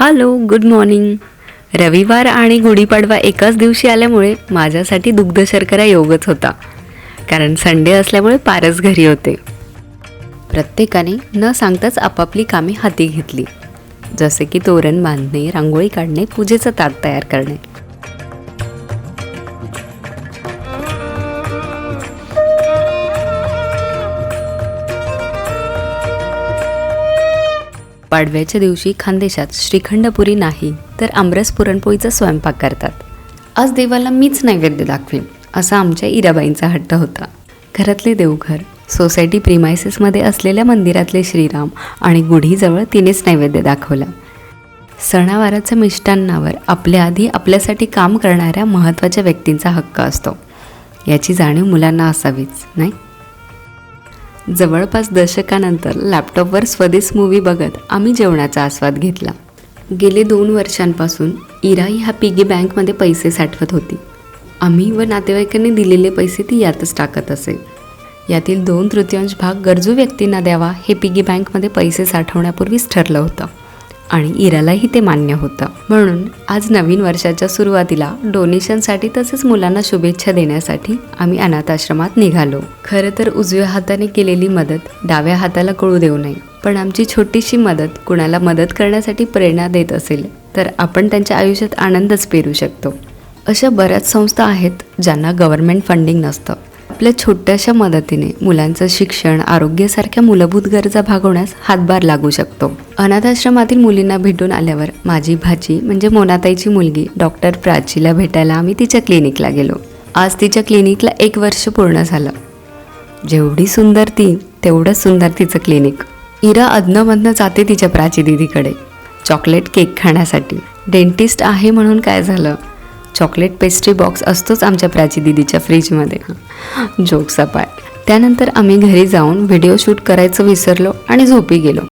Hello good morning रविवार आणि गुढीपाडवा एकाच दिवशी आल्यामुळे माझ्यासाठी दुग्ध शर्करा योगच होता. कारण संडे असल्यामुळे पारस घरी होते. प्रत्येकाने न सांगताच आपापली कामे हाती घेतली. जसे की तोरण बांधणे रांगोळी काढणे पूजेचं ताट तयार करणे. पाडव्याच्या दिवशी खानदेशात श्रीखंडपुरी नाही तर आमरस पुरणपोळीचा स्वयंपाक करतात. आज देवाला मीच नैवेद्य दाखवीन असा आमच्या इराबाईंचा हट्ट होता. घरातले देवघर सोसायटी प्रिमायसेसमध्ये असलेल्या मंदिरातले श्रीराम आणि गुढीजवळ तिनेच नैवेद्य दाखवला. सणावाराच्या मिष्टांनावर आपल्या आधी आपल्यासाठी काम करणाऱ्या महत्त्वाच्या व्यक्तींचा हक्क असतो. याची जाणीव मुलांना असावीच नाही? जवळपास दशकानंतर लॅपटॉपवर स्वदेश मूवी बघत आम्ही जेवणाचा आस्वाद घेतला. गेले दोन वर्षांपासून इराई ह्या पिगी बँकमध्ये पैसे साठवत होती. आम्ही व नातेवाईकांनी दिलेले पैसे ती यातच टाकत असे. यातील दोन तृतीयांश भाग गरजू व्यक्तींना द्यावा हे पिगी बँकमध्ये पैसे साठवण्यापूर्वीच ठरलं होतं. आणि इरालाही ते मान्य होतं. म्हणून आज नवीन वर्षाच्या सुरुवातीला डोनेशनसाठी तसेच मुलांना शुभेच्छा देण्यासाठी आम्ही अनाथाश्रमात निघालो. खरं तर उजव्या हाताने केलेली मदत डाव्या हाताला कळू देऊ नये. पण आमची छोटीशी मदत कुणाला मदत करण्यासाठी प्रेरणा देत असेल तर आपण त्यांच्या आयुष्यात आनंदच पेरू शकतो. अशा बऱ्याच संस्था आहेत ज्यांना गव्हर्नमेंट फंडिंग नसतं. आपल्या छोट्याशा मदतीने मुलांचं शिक्षण आरोग्यासारख्या मूलभूत गरजा भागवण्यास हातभार लागू शकतो. अनाथाश्रमातील मुलींना भेटून आल्यावर माझी भाची म्हणजे मोनाताईची मुलगी डॉक्टर प्राचीला भेटायला आम्ही तिच्या क्लिनिकला गेलो. आज तिच्या क्लिनिकला एक वर्ष पूर्ण झालं. जेवढी सुंदर ती तेवढंच सुंदर तिचं क्लिनिक. इरा अधनमधनं जाते तिच्या प्राची दिदीकडे. चॉकलेट केक खाण्यासाठी. डेंटिस्ट आहे म्हणून काय झालं? चॉकलेट पेस्ट्री बॉक्स असतोच आमच्या प्राची दिदीच्या फ्रीजमध्ये. जोक अपाय. त्यानंतर आम्ही घरी जाऊन व्हिडिओ शूट करायचं विसरलो आणि झोपी गेलो.